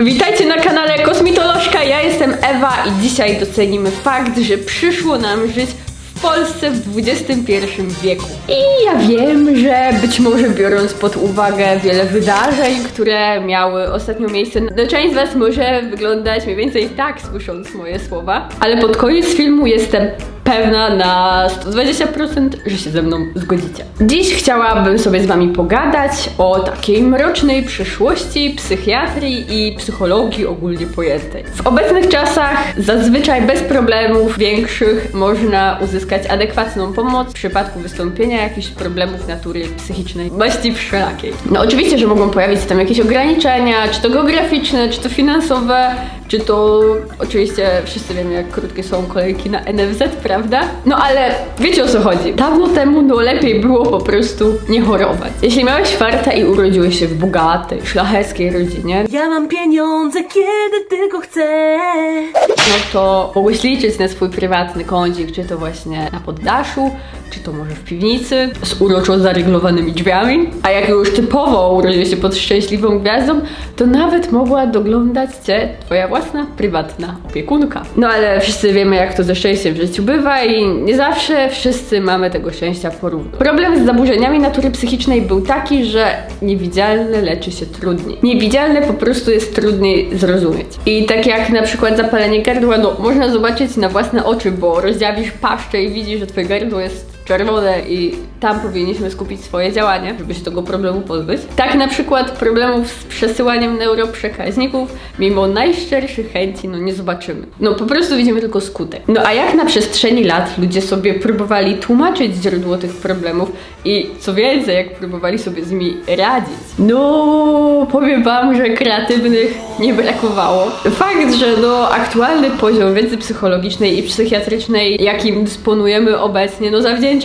Witajcie na kanale Kosmitolożka, ja jestem Ewa i dzisiaj docenimy fakt, że przyszło nam żyć w Polsce w XXI wieku. I ja wiem, że być może biorąc pod uwagę wiele wydarzeń, które miały ostatnio miejsce, no część z Was może wyglądać mniej więcej tak, słysząc moje słowa, ale pod koniec filmu jestem pewna na 120%, że się ze mną zgodzicie. Dziś chciałabym sobie z Wami pogadać o takiej mrocznej przyszłości psychiatrii i psychologii ogólnie pojętej. W obecnych czasach zazwyczaj bez problemów większych można uzyskać adekwatną pomoc w przypadku wystąpienia jakichś problemów natury psychicznej, maści wszelakiej. No oczywiście, że mogą pojawić się tam jakieś ograniczenia, czy to geograficzne, czy to finansowe, czy to oczywiście wszyscy wiemy, jak krótkie są kolejki na NFZ, prawda? No ale wiecie o co chodzi. Dawno temu no lepiej było po prostu nie chorować. Jeśli miałeś farta i urodziłeś się w bogatej, szlacheckiej rodzinie, Ja mam pieniądze, kiedy tylko chcę. no to mogłeś liczyć na swój prywatny kącik, czy to właśnie na poddaszu, czy to może w piwnicy, z uroczo zaryglowanymi drzwiami. A jak już typowo urodziłeś się pod szczęśliwą gwiazdą, to nawet mogła doglądać cię twoja własna, prywatna opiekunka. No ale wszyscy wiemy, jak to ze szczęściem w życiu bywa i nie zawsze wszyscy mamy tego szczęścia porówno. Problem z zaburzeniami natury psychicznej był taki, że niewidzialne leczy się trudniej. Niewidzialne po prostu jest trudniej zrozumieć. I tak jak na przykład zapalenie gardła, no można zobaczyć na własne oczy, bo rozdziawisz paszczę i widzisz, że twoje gardło jest czerwone i tam powinniśmy skupić swoje działania, żeby się tego problemu pozbyć. Tak na przykład problemów z przesyłaniem neuroprzekaźników, mimo najszczerszych chęci, no nie zobaczymy. No po prostu widzimy tylko skutek. No a jak na przestrzeni lat ludzie sobie próbowali tłumaczyć źródło tych problemów i co więcej, jak próbowali sobie z nimi radzić. No, powiem wam, że kreatywnych nie brakowało. Fakt, że no aktualny poziom wiedzy psychologicznej i psychiatrycznej, jakim dysponujemy obecnie, no zawdzięczamy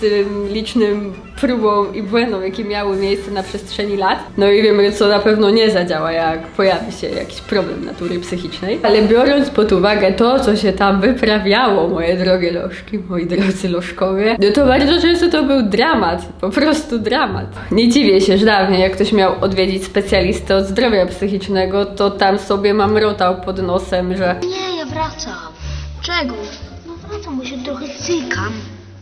tym licznym próbom i błędom, jakie miały miejsce na przestrzeni lat. No i wiemy, co na pewno nie zadziała, jak pojawi się jakiś problem natury psychicznej. Ale biorąc pod uwagę to, co się tam wyprawiało, moje drogie lożki, moi drodzy lożkowie, no to bardzo często to był dramat, po prostu dramat. Nie dziwię się, że dawniej jak ktoś miał odwiedzić specjalistę od zdrowia psychicznego, to tam sobie mamrotał pod nosem, że Nie, ja wracam. Czego? No wracam, bo się trochę cykam.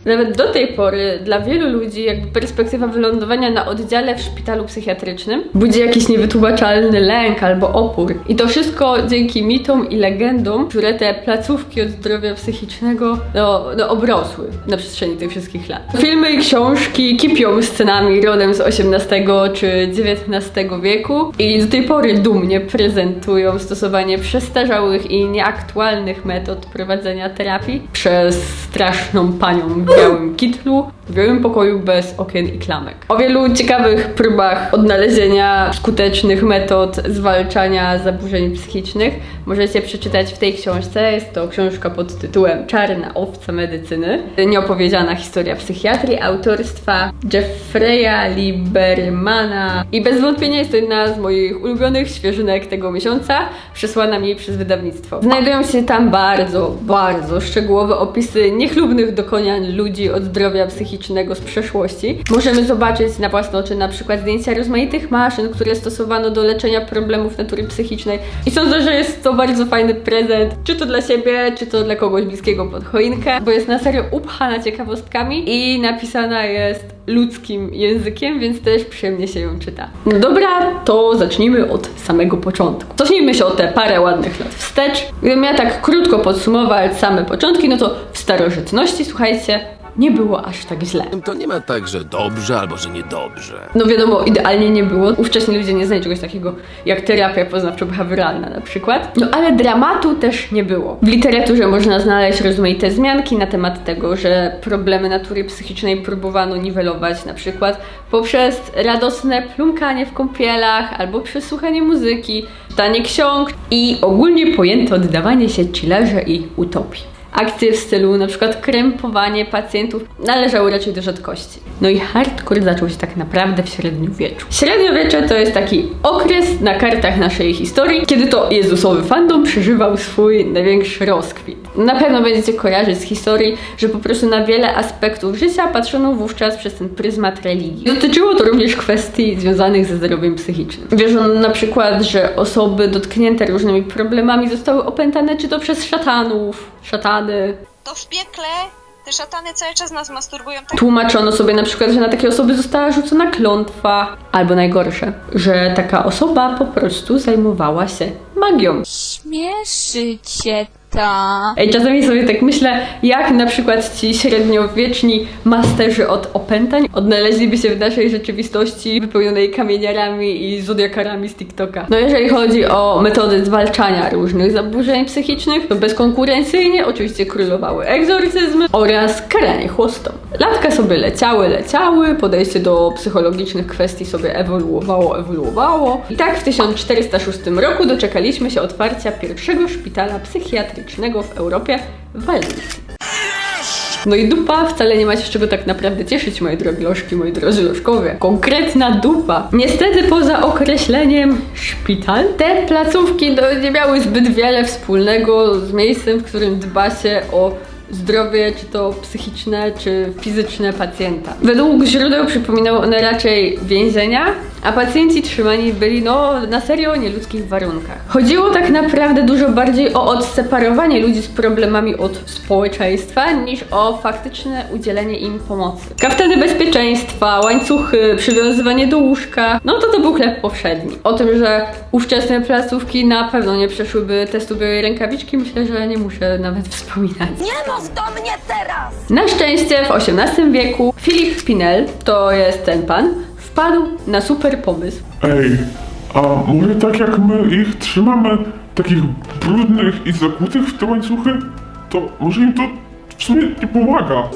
Nawet do tej pory dla wielu ludzi jakby perspektywa wylądowania na oddziale w szpitalu psychiatrycznym budzi jakiś niewytłumaczalny lęk albo opór. I to wszystko dzięki mitom i legendom, które te placówki od zdrowia psychicznego no, no, obrosły na przestrzeni tych wszystkich lat. Filmy i książki kipią scenami rodem z XVIII czy XIX wieku i do tej pory dumnie prezentują stosowanie przestarzałych i nieaktualnych metod prowadzenia terapii przez straszną panią białym kitlu, w białym pokoju bez okien i klamek. O wielu ciekawych próbach odnalezienia skutecznych metod zwalczania zaburzeń psychicznych możecie przeczytać w tej książce. Jest to książka pod tytułem Czarna owca medycyny. Nieopowiedziana historia psychiatrii autorstwa Jeffreya Libermana. I bez wątpienia jest to jedna z moich ulubionych świeżynek tego miesiąca, przesłana mi przez wydawnictwo. Znajdują się tam bardzo, bardzo szczegółowe opisy niechlubnych dokonań ludzi od zdrowia psychicznego z przeszłości. Możemy zobaczyć na własne oczy na przykład zdjęcia rozmaitych maszyn, które stosowano do leczenia problemów natury psychicznej. I sądzę, że jest to bardzo fajny prezent, czy to dla siebie, czy to dla kogoś bliskiego pod choinkę, bo jest na serio upchana ciekawostkami i napisana jest ludzkim językiem, więc też przyjemnie się ją czyta. No dobra, to zacznijmy od samego początku. Cofnijmy się o te parę ładnych lat wstecz. Gdybym miała tak krótko podsumować same początki, no to w starożytności, słuchajcie, nie było aż tak źle. To nie ma tak, że dobrze albo że niedobrze. No wiadomo, idealnie nie było. Ówcześni ludzie nie znali czegoś takiego jak terapia poznawczo-behawioralna na przykład. No ale dramatu też nie było. W literaturze można znaleźć rozmaite wzmianki na temat tego, że problemy natury psychicznej próbowano niwelować na przykład poprzez radosne plumkanie w kąpielach albo przez słuchanie muzyki, czytanie ksiąg i ogólnie pojęte oddawanie się chillerze i utopii. Akcje w stylu na przykład krępowanie pacjentów należały raczej do rzadkości. No i hardcore zaczął się tak naprawdę w średniowieczu. Średniowiecze to jest taki okres na kartach naszej historii, kiedy to Jezusowy fandom przeżywał swój największy rozkwit. Na pewno będziecie kojarzyć z historii, że po prostu na wiele aspektów życia patrzono wówczas przez ten pryzmat religii. Dotyczyło to również kwestii związanych ze zdrowiem psychicznym. Wierzono na przykład, że osoby dotknięte różnymi problemami zostały opętane czy to przez szatanów, szatany. To w piekle te szatany cały czas nas masturbują tak Tłumaczono sobie na przykład, że na takie osoby została rzucona klątwa, albo najgorsze, że taka osoba po prostu zajmowała się magią. Śmieszy cię czasami sobie tak myślę, jak na przykład ci średniowieczni masterzy od opętań odnaleźliby się w naszej rzeczywistości wypełnionej kamieniarami i zodiakarami z TikToka. No jeżeli chodzi o metody zwalczania różnych zaburzeń psychicznych, to bezkonkurencyjnie oczywiście królowały egzorcyzmy oraz karanie chłostą. Latka sobie leciały, leciały, podejście do psychologicznych kwestii sobie ewoluowało, ewoluowało. I tak w 1406 roku doczekaliśmy się otwarcia pierwszego szpitala psychiatrycznego w Europie w Walencji. No i dupa wcale nie ma się z czego tak naprawdę cieszyć, moje drogie lożki, moi drodzy lożkowie. Konkretna dupa. Niestety poza określeniem szpital, te placówki no, nie miały zbyt wiele wspólnego z miejscem, w którym dba się o zdrowie, czy to psychiczne, czy fizyczne pacjenta. Według źródeł przypominały one raczej więzienia, a pacjenci trzymani byli no na serio nieludzkich warunkach. Chodziło tak naprawdę dużo bardziej o odseparowanie ludzi z problemami od społeczeństwa, niż o faktyczne udzielenie im pomocy. Kaftany bezpieczeństwa, łańcuchy, przywiązywanie do łóżka, no to to był chleb powszedni. O tym, że ówczesne placówki na pewno nie przeszłyby testu białej rękawiczki, myślę, że nie muszę nawet wspominać. Na szczęście w XVIII wieku Philip Pinel, to jest ten pan, wpadł na super pomysł. Ej, a może tak jak my ich trzymamy, takich brudnych i zakutych w te łańcuchy, to może im to nie pomaga.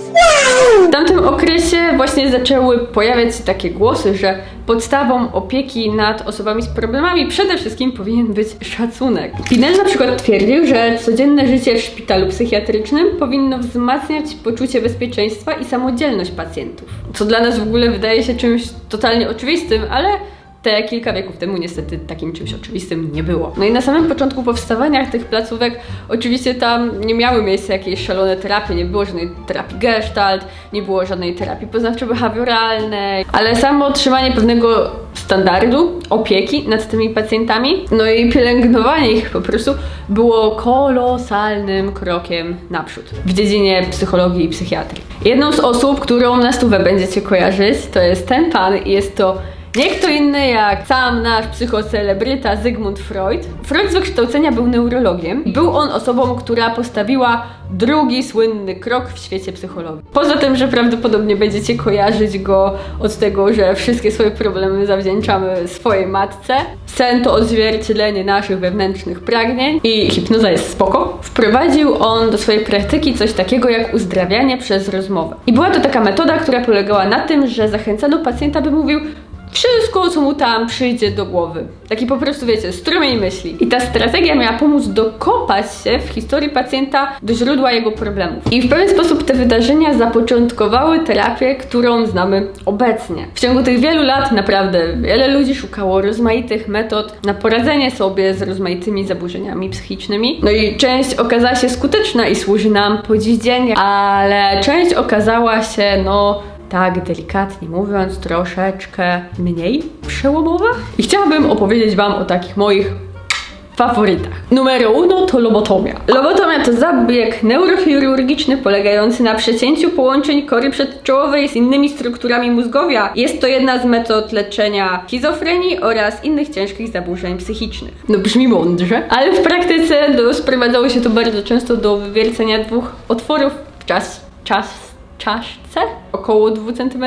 W tamtym okresie właśnie zaczęły pojawiać się takie głosy, że podstawą opieki nad osobami z problemami przede wszystkim powinien być szacunek. Pinel na przykład twierdził, że codzienne życie w szpitalu psychiatrycznym powinno wzmacniać poczucie bezpieczeństwa i samodzielność pacjentów. Co dla nas w ogóle wydaje się czymś totalnie oczywistym, ale te kilka wieków temu niestety takim czymś oczywistym nie było. No i na samym początku powstawania tych placówek oczywiście tam nie miały miejsca jakieś szalone terapie, nie było żadnej terapii gestalt, nie było żadnej terapii poznawczo-behawioralnej, ale samo utrzymanie pewnego standardu opieki nad tymi pacjentami, no i pielęgnowanie ich po prostu było kolosalnym krokiem naprzód w dziedzinie psychologii i psychiatrii. Jedną z osób, którą na stówę będziecie kojarzyć, to jest ten pan i jest to nie kto inny jak sam nasz psychocelebryta Zygmunt Freud. Freud z wykształcenia był neurologiem. Był on osobą, która postawiła drugi słynny krok w świecie psychologii. Poza tym, że prawdopodobnie będziecie kojarzyć go od tego, że wszystkie swoje problemy zawdzięczamy swojej matce. Sen to odzwierciedlenie naszych wewnętrznych pragnień i hipnoza jest spoko. Wprowadził on do swojej praktyki coś takiego jak uzdrawianie przez rozmowę. I była to taka metoda, która polegała na tym, że zachęcano pacjenta, by mówił wszystko, co mu tam przyjdzie do głowy. Taki po prostu, wiecie, strumień myśli. I ta strategia miała pomóc dokopać się w historii pacjenta do źródła jego problemów. I w pewien sposób te wydarzenia zapoczątkowały terapię, którą znamy obecnie. W ciągu tych wielu lat naprawdę wiele ludzi szukało rozmaitych metod na poradzenie sobie z rozmaitymi zaburzeniami psychicznymi. No i część okazała się skuteczna i służy nam po dziś dzień, ale część okazała się, no, tak delikatnie mówiąc, troszeczkę mniej przełomowa. I chciałabym opowiedzieć Wam o takich moich faworytach. Numer uno to lobotomia. Lobotomia to zabieg neurochirurgiczny polegający na przecięciu połączeń kory przedczołowej z innymi strukturami mózgowia. Jest to jedna z metod leczenia schizofrenii oraz innych ciężkich zaburzeń psychicznych. No brzmi mądrze, ale w praktyce no, sprowadzało się to bardzo często do wywiercenia dwóch otworów w czas, czas, czaszce około 2 cm,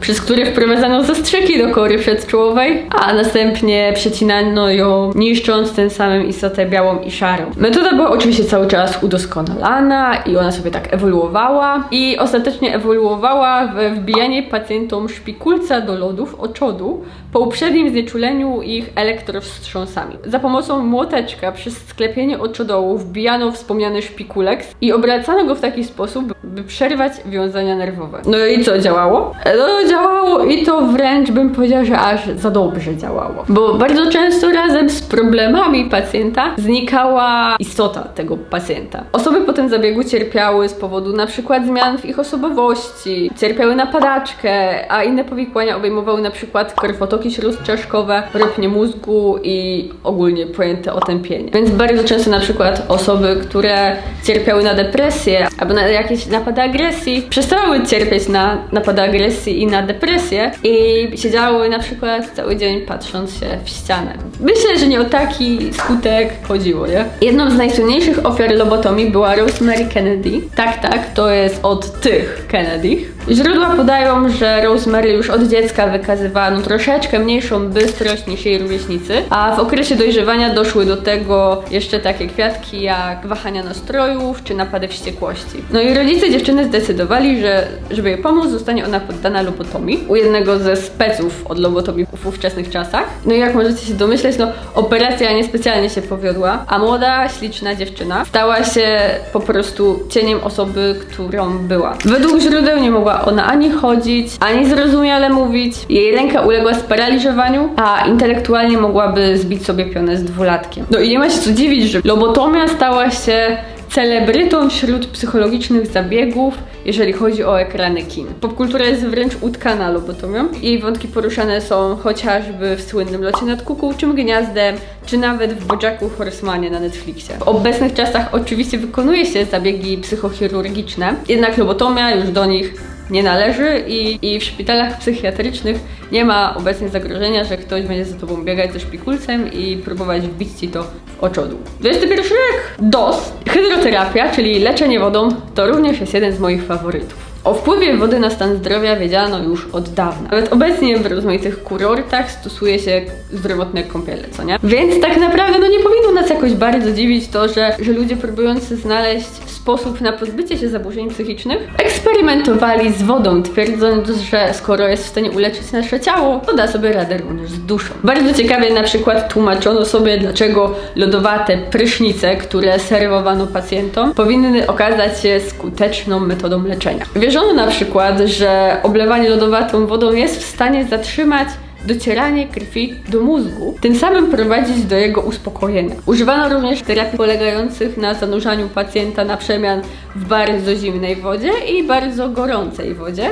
przez które wprowadzano zastrzyki do kory przedczołowej, a następnie przecinano ją, niszcząc tym samym istotę białą i szarą. Metoda była oczywiście cały czas udoskonalana i ona sobie tak ewoluowała i ostatecznie ewoluowała we wbijanie pacjentom szpikulca do lodów oczodu po uprzednim znieczuleniu ich elektrowstrząsami. Za pomocą młoteczka przez sklepienie oczodołu wbijano wspomniany szpikulek i obracano go w taki sposób, by przerwać wiązania nerwowe. No i co, działało? No działało i to wręcz bym powiedziała, że aż za dobrze działało. Bo bardzo często razem z problemami pacjenta znikała istota tego pacjenta. Osoby po tym zabiegu cierpiały z powodu na przykład zmian w ich osobowości, cierpiały na padaczkę, a inne powikłania obejmowały na przykład krwotoki śródczaszkowe, ropnie mózgu i ogólnie pojęte otępienie. Więc bardzo często na przykład osoby, które cierpiały na depresję albo na jakieś napady agresji, przestały cierpieć na napady agresji i na depresję i siedziały na przykład cały dzień patrząc się w źścianę. Myślę, że nie o taki skutek chodziło, nie? Jedną z najsłynniejszych ofiar lobotomii była Rosemary Kennedy. Tak, tak, to jest od tych Kennedy. Źródła podają, że Rosemary już od dziecka wykazywała no, troszeczkę mniejszą bystrość niż jej rówieśnicy, a w okresie dojrzewania doszły do tego jeszcze takie kwiatki jak wahania nastrojów czy napady wściekłości. No i rodzice dziewczyny zdecydowali, że żeby jej pomóc, zostanie ona poddana lobotomii u jednego ze speców od lobotomii w ówczesnych czasach. No i jak możecie się domyśleć, no operacja niespecjalnie się powiodła, a młoda, śliczna dziewczyna stała się po prostu cieniem osoby, którą była. Według źródeł nie mogła ona ani chodzić, ani zrozumiale mówić. Jej ręka uległa sparaliżowaniu, a intelektualnie mogłaby zbić sobie pionę z dwulatkiem. No i nie ma się co dziwić, że lobotomia stała się celebrytą wśród psychologicznych zabiegów, jeżeli chodzi o ekrany kin. Popkultura jest wręcz utkana lobotomią. Jej wątki poruszane są chociażby w słynnym locie nad kukułczym gniazdem, czy nawet w Bojacku Horsemanie na Netflixie. W obecnych czasach oczywiście wykonuje się zabiegi psychochirurgiczne, jednak lobotomia już do nich nie należy i, i w szpitalach psychiatrycznych nie ma obecnie zagrożenia, że ktoś będzie za tobą biegać ze szpikulcem i próbować wbić ci to w oczodół. 21 wiek! DOS, hydroterapia, czyli leczenie wodą, to również jest jeden z moich faworytów. O wpływie wody na stan zdrowia wiedziano już od dawna. Nawet obecnie w rozmaitych kurortach stosuje się zdrowotne kąpiele, co nie? Więc tak naprawdę no nie powinno nas jakoś bardzo dziwić to, że, że ludzie próbujący znaleźć sposób na pozbycie się zaburzeń psychicznych eksperymentowali z wodą, twierdząc, że skoro jest w stanie uleczyć nasze ciało, to da sobie radę również z duszą. Bardzo ciekawie na przykład tłumaczono sobie, dlaczego lodowate prysznice, które serwowano pacjentom, powinny okazać się skuteczną metodą leczenia. Wierzono na przykład, że oblewanie lodowatą wodą jest w stanie zatrzymać docieranie krwi do mózgu, tym samym prowadzić do jego uspokojenia. Używano również terapii polegających na zanurzaniu pacjenta na przemian w bardzo zimnej wodzie i bardzo gorącej wodzie,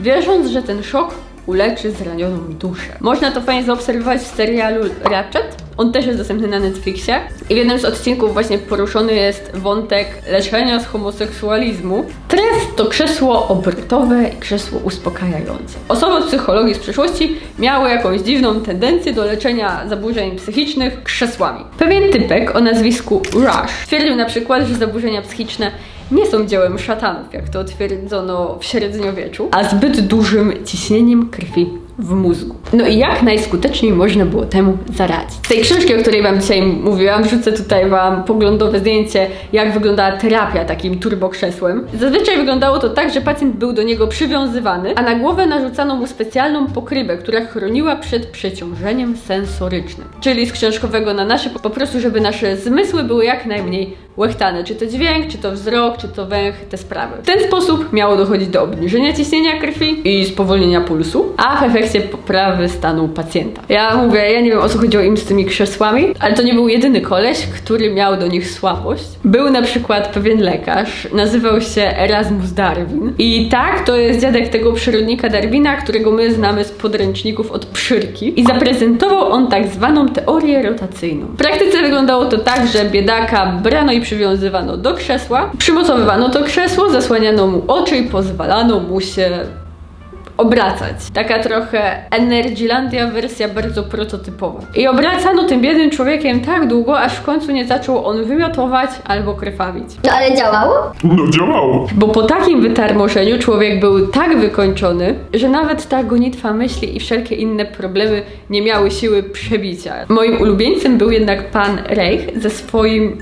wierząc, że ten szok uleczy zranioną duszę. Można to fajnie zaobserwować w serialu Ratchet. On też jest dostępny na Netflixie. I w jednym z odcinków właśnie poruszony jest wątek leczenia z homoseksualizmu. Tref to krzesło obrotowe i krzesło uspokajające. Osoby psychologii z przeszłości miały jakąś dziwną tendencję do leczenia zaburzeń psychicznych krzesłami. Pewien typek o nazwisku Rush twierdził na przykład, że zaburzenia psychiczne nie są dziełem szatanów, jak to twierdzono w średniowieczu, a zbyt dużym ciśnieniem krwi w mózgu. No i jak najskuteczniej można było temu zaradzić? Z tej książki, o której Wam dzisiaj mówiłam, wrzucę tutaj Wam poglądowe zdjęcie, jak wyglądała terapia takim turbokrzesłem. Zazwyczaj wyglądało to tak, że pacjent był do niego przywiązywany, a na głowę narzucano mu specjalną pokrywę, która chroniła przed przeciążeniem sensorycznym. Czyli z książkowego na nasze, po prostu, żeby nasze zmysły były jak najmniej łechtane. Czy to dźwięk, czy to wzrok, czy to węch, te sprawy. W ten sposób miało dochodzić do obniżenia ciśnienia krwi i spowolnienia pulsu, a w efekcie poprawy stanu pacjenta. Ja mówię, ja nie wiem o co chodziło im z tymi krzesłami, ale to nie był jedyny koleś, który miał do nich słabość. Był na przykład pewien lekarz, nazywał się Erasmus Darwin. I tak, to jest dziadek tego przyrodnika Darwina, którego my znamy z podręczników od przyrki. I zaprezentował on tak zwaną teorię rotacyjną. W praktyce wyglądało to tak, że biedaka brano i przywiązywano do krzesła, przymocowywano to krzesło, zasłaniano mu oczy i pozwalano mu się obracać. Taka trochę Energylandia wersja bardzo prototypowa. I obracano tym biednym człowiekiem tak długo, aż w końcu nie zaczął on wymiotować albo krwawić. No ale działało? No działało. Bo po takim wytarmoszeniu człowiek był tak wykończony, że nawet ta gonitwa myśli i wszelkie inne problemy nie miały siły przebicia. Moim ulubieńcem był jednak pan Reich ze swoim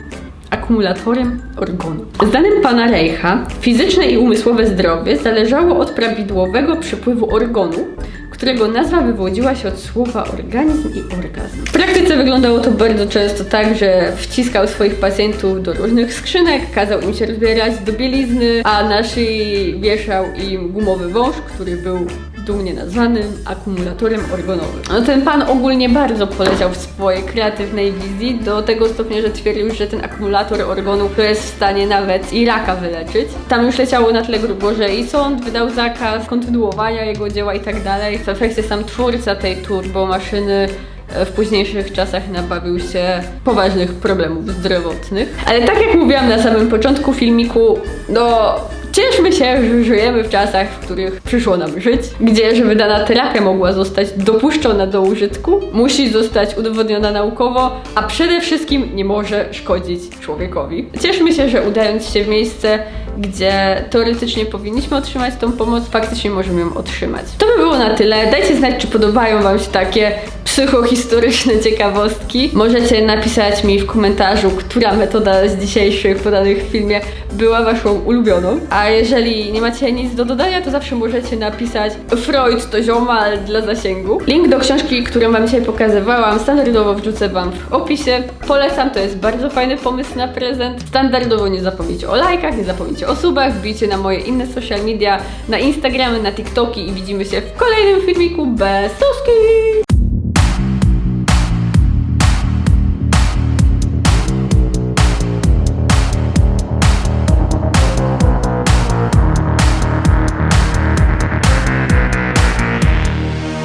akumulatorem organu. Zdaniem pana Reicha fizyczne i umysłowe zdrowie zależało od prawidłowego przepływu organu, którego nazwa wywodziła się od słowa organizm i orgazm. W praktyce wyglądało to bardzo często tak, że wciskał swoich pacjentów do różnych skrzynek, kazał im się rozbierać do bielizny, a na szyi wieszał im gumowy wąż, który był dumnie nazwanym akumulatorem organowym. No ten pan ogólnie bardzo poleciał w swojej kreatywnej wizji do tego stopnia, że twierdził, że ten akumulator organu to jest w stanie nawet i raka wyleczyć. Tam już leciało na tyle grubo, że i sąd wydał zakaz kontynuowania jego dzieła i tak dalej. W efekcie sam twórca tej turbomaszyny e, w późniejszych czasach nabawił się poważnych problemów zdrowotnych. Ale tak jak mówiłam na samym początku filmiku, no cieszmy się, że żyjemy w czasach, w których przyszło nam żyć, gdzie żeby dana terapia mogła zostać dopuszczona do użytku, musi zostać udowodniona naukowo, a przede wszystkim nie może szkodzić człowiekowi. Cieszmy się, że udając się w miejsce, gdzie teoretycznie powinniśmy otrzymać tą pomoc, faktycznie możemy ją otrzymać. To by było na tyle. Dajcie znać, czy podobają Wam się takie psychohistoryczne ciekawostki. Możecie napisać mi w komentarzu, która metoda z dzisiejszych podanych w filmie była Waszą ulubioną. A jeżeli nie macie nic do dodania, to zawsze możecie napisać Freud to ziomal dla zasięgu. Link do książki, którą Wam dzisiaj pokazywałam, standardowo wrzucę Wam w opisie. Polecam, to jest bardzo fajny pomysł na prezent. Standardowo nie zapomnijcie o lajkach, nie zapomnijcie o subach, wbijcie na moje inne social media, na Instagramy, na TikToki i widzimy się w kolejnym filmiku bez suski!